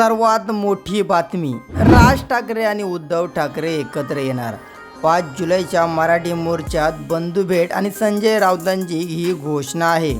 सर्वात मोठी बातमी. राज ठाकरे आणि उद्धव ठाकरे एकत्र येणार. पाच जुलैच्या मराठी मोर्चात बंधुभेट आणि संजय राऊतांची ही घोषणा आहे.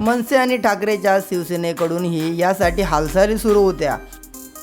मनसे आणि ठाकरेच्या शिवसेनेकडूनही यासाठी हालचाली सुरू होत्या.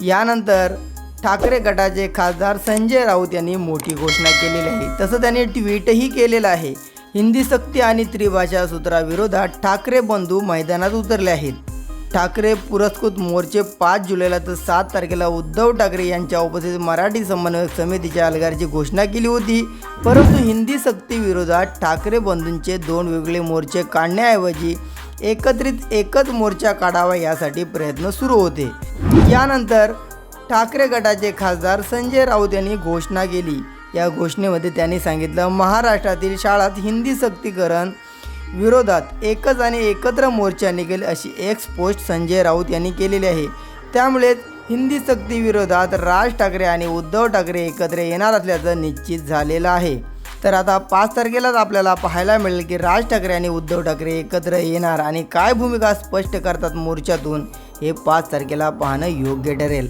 यानंतर ठाकरे गटाचे खासदार संजय राऊत यांनी मोठी घोषणा केलेली आहे. तसं त्यांनी ट्विटही केलेलं आहे. हिंदी सक्ती आणि त्रिभाषा सूत्राविरोधात ठाकरे बंधू मैदानात उतरले आहेत. ठाकरे पुरस्कृत मोर्चे पाच जुलैला तर सात तारखेला उद्धव ठाकरे यांच्या उपस्थित मराठी समन्वयक समितीच्या अलगारची घोषणा केली होती. परंतु हिंदी सक्तीविरोधात ठाकरे बंधूंचे दोन वेगळे मोर्चे काढण्याऐवजी एकत्रित एकच मोर्चा काढावा यासाठी प्रयत्न सुरू होते. यानंतर ठाकरे गटाचे खासदार संजय राऊत यांनी घोषणा केली. या घोषणेमध्ये त्यांनी सांगितलं महाराष्ट्रातील शाळात हिंदी सक्तीकरण विरोधात एकच आणि एकत्र मोर्चा निघेल अशी एक्स पोस्ट संजय राऊत यांनी केलेली आहे. त्यामुळेच हिंदी सक्ती विरोधात राज ठाकरे आणि उद्धव ठाकरे एकत्र येणार असल्याचं निश्चित झालेलं आहे. तर आता पाच तारखेलाच आपल्याला पाहायला मिळेल की राज ठाकरे आणि उद्धव ठाकरे एकत्र येणार आणि काय भूमिका स्पष्ट करतात मोर्चातून हे पाच तारखेला पाहणं योग्य ठरेल.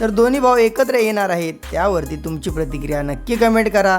तर दोन्ही भाऊ एकत्र येणार आहेत त्यावरती तुमची प्रतिक्रिया नक्की कमेंट करा.